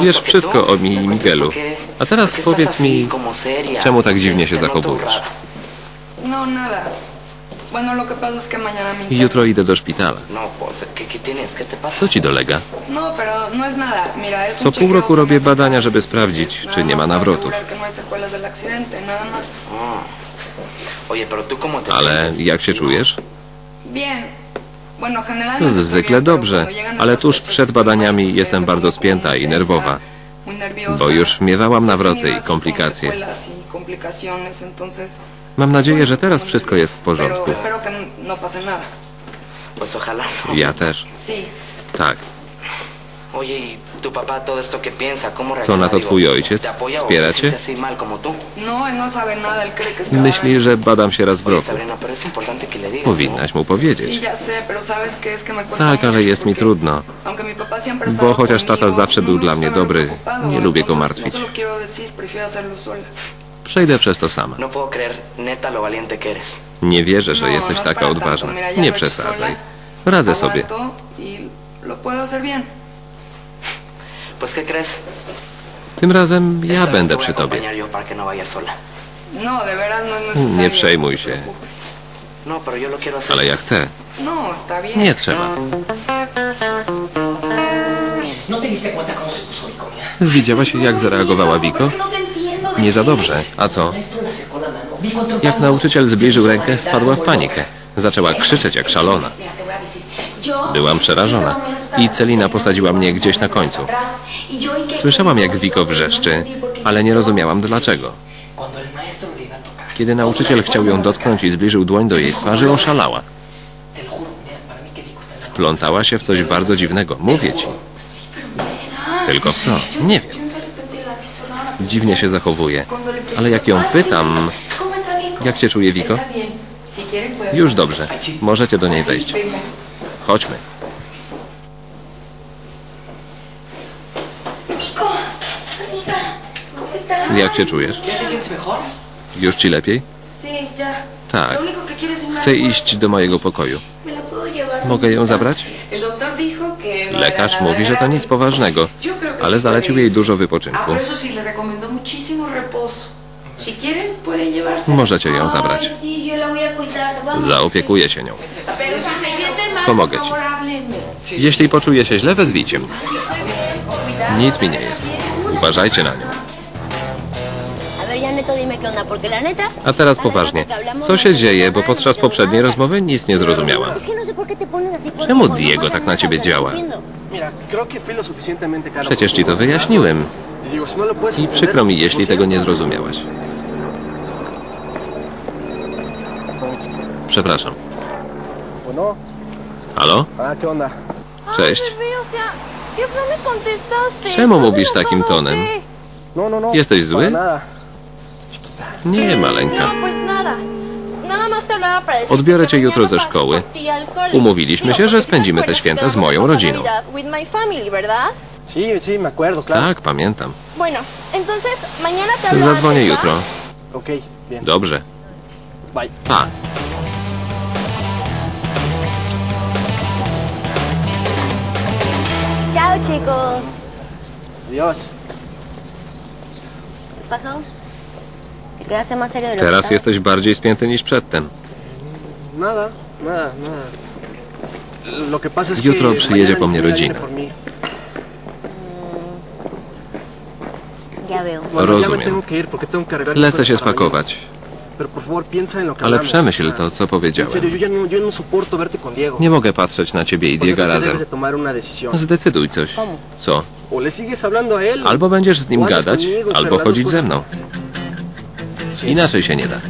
Wiesz que wszystko o mi i Miguelu. A teraz powiedz mi, czemu tak no dziwnie się zachowujesz? No, nada. Bueno, lo que pasa es que mañana mi Jutro idę do szpitala. No, pues, ¿qué, qué tienes? ¿Qué te pasa? Co ci dolega? No, pero no es nada. Mira, es Co un pół roku robię badania, żeby sprawdzić, czy nie ma nawrotów. te Ale jak się czujesz? Zwykle bien, pero dobrze, ale tuż przed badaniami jestem bardzo spięta i nerwowa, bo już miewałam nawroty i komplikacje. Mam nadzieję, że teraz wszystko jest w porządku. No no. Ja też. Tak. Co reacciona? na to twój ojciec? ¿Te apoya o Wspiera cię? No, no Myśli, że badam się raz w roku. Powinnaś mu Sí, powiedzieć. Tak, ale jest mi trudno. Bo chociaż tata zawsze no był dla mnie dobry, nie lubię go martwić. No. Przejdę przez to sama. No. Nie wierzę, że No, jesteś no es taka odważna. Nie przesadzaj. Radzę sobie. Tym razem ja będę przy tobie. no. No, no. Nie przejmuj się. Ale ja chcę. Nie trzeba. Widziałaś, jak zareagowała Wiko? Es que no te entiendo. ¿de Nie za dobrze. A co? Jak nauczyciel zbliżył rękę, wpadła w panikę. Zaczęła krzyczeć jak szalona. Byłam przerażona. I Celina posadziła mnie gdzieś na końcu. Słyszałam, jak Wiko wrzeszczy, ale nie rozumiałam dlaczego. Kiedy nauczyciel chciał ją dotknąć i zbliżył dłoń do jej twarzy, oszalała. Te lo juro, mira, para mí que Vico está en Plątała się w coś bardzo dziwnego. Mówię ci. Tylko w co? Nie wiem. Dziwnie się zachowuje. Ale jak ją pytam, jak się czuje Wiko? Już dobrze. Możecie do niej wejść. Chodźmy. Jak się czujesz? Już ci lepiej? Tak. Chcę iść do mojego pokoju. Mogę ją zabrać? No Lekarz mówi, że to nic poważnego, ale zalecił jej dużo Ah, wypoczynku. llevarse. Możecie ją zabrać. Zaopiekuję się nią. Pomogę ci. Jeśli poczuje się źle, wezwijcie mnie. Nic mi nie jest. Uważajcie na nią. A teraz poważnie. Co się dzieje, bo podczas poprzedniej rozmowy nic nie zrozumiałam. Czemu Diego tak na ciebie działa? Przecież ci to wyjaśniłem. I przykro mi, jeśli tego nie zrozumiałaś. Przepraszam. Bueno, Halo? Cześć. Bebé, o sea, ¿qué no? Czemu ¿Estás mówisz takim tonem? No, no, no. Jesteś zły? Nie, maleńka. No, Odbiorę cię jutro ze szkoły. Umówiliśmy się, że spędzimy te święta z moją rodziną. Tak, pamiętam. Zadzwonię jutro. Dobrze. Pa. Chao, chicos. Adiós. ¿Qué pasó? ¿Te quedaste más serio de lo que Teraz estabas? jesteś bardziej spięty niż przedtem. Nada, nada, nada. Lo que pasa es Jutro que przyjedzie mañana po mnie rodzina. por mí. Ya veo. Bueno, ya me Rozumiem. tengo que ir porque tengo que arreglar Lecę się spakować. Ale przemyśl to, co powiedziałem. no. Nie mogę patrzeć na ciebie i Diego razem. Zdecyduj coś. Co? Albo będziesz z nim gadać, albo chodzić ze mną. Inaczej się nie da.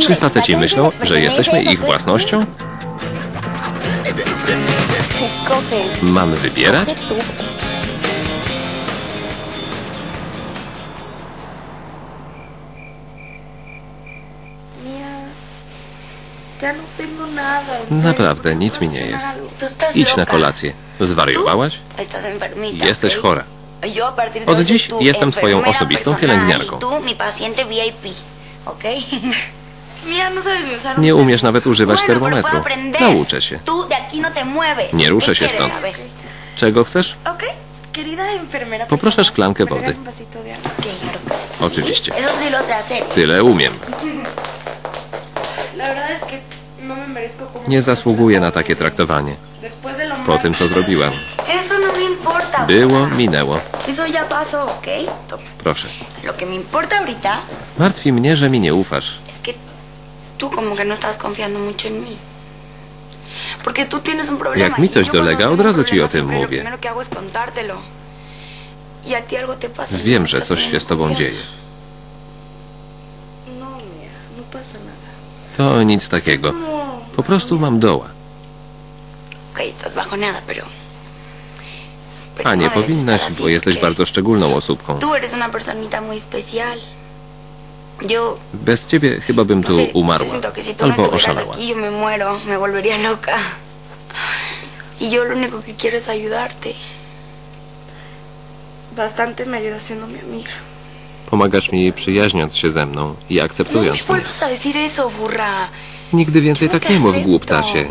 Czy faceci ¿La myślą, że jesteśmy ich własnością? Mamy wybierać? Naprawdę, ¿por qué nic no mi nie jest. Idź na kolację. Zwariowałaś? Jesteś chora. Od dziś jestem twoją osobistą pielęgniarką. y no Nie umiesz nawet używać termometru. Nauczę się. No. Nie ruszę ¿Qué się stąd. Czego chcesz? Poproszę szklankę ¿me wody. Oczywiście. Tyle umiem. Nie zasługuję na takie traktowanie. Po tym, co zrobiłam. No. Było, minęło. Proszę. Martwi mnie, że mi nie ufasz. no. Jak mi y coś cuando dolega, od razu ci o tym mówię. Y y Wiem, no że coś się z tobą dzieje. No, no. To nic takiego. Po prostu mam doła. A nie no powinnaś, bo jesteś bardzo szczególną. Yo... Bez ciebie chyba bym no tu yo umarła. no Albo oszalała. me me. Y yo lo único que quiero es ayudarte. Bastante me ayuda siendo mi amiga. Pomagasz mi przyjaźniąc się ze mną i No me akceptując mnie. vuelvas a decir eso, burra. Nigdy więcej tak nie mów, głuptacie.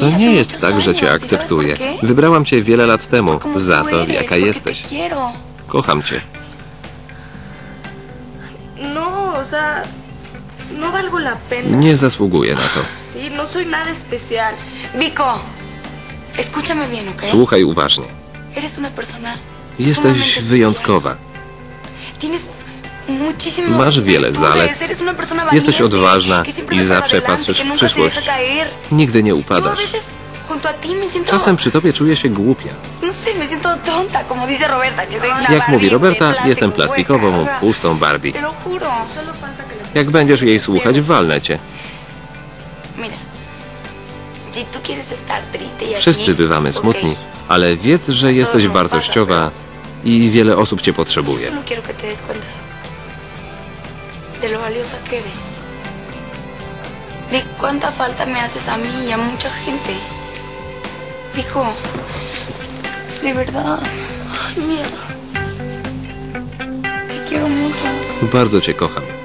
To nie jest tak, że cię ¿y akceptuję. Wybrałam cię wiele lat temu za to, jaka jesteś. Kocham cię. No, no. Nie zasługuję na to. No. Słuchaj uważnie. Jesteś wyjątkowa. Masz wiele zalet. Jesteś odważna i zawsze patrzysz w przyszłość. Nigdy nie upadasz. Czasem przy tobie czuję się głupia. no Jak mówi Roberta, jestem plastikową, pustą Barbie. Jak będziesz jej słuchać, walnę cię. Y Wszyscy bywamy smutni, ale wiedz, że jesteś wartościowa i wiele osób cię potrzebuje. De lo valiosa que eres. De cuánta falta me haces a mí y a mucha gente. Vico, de verdad. Ay, mira. Te quiero mucho. Bardzo cię kocham.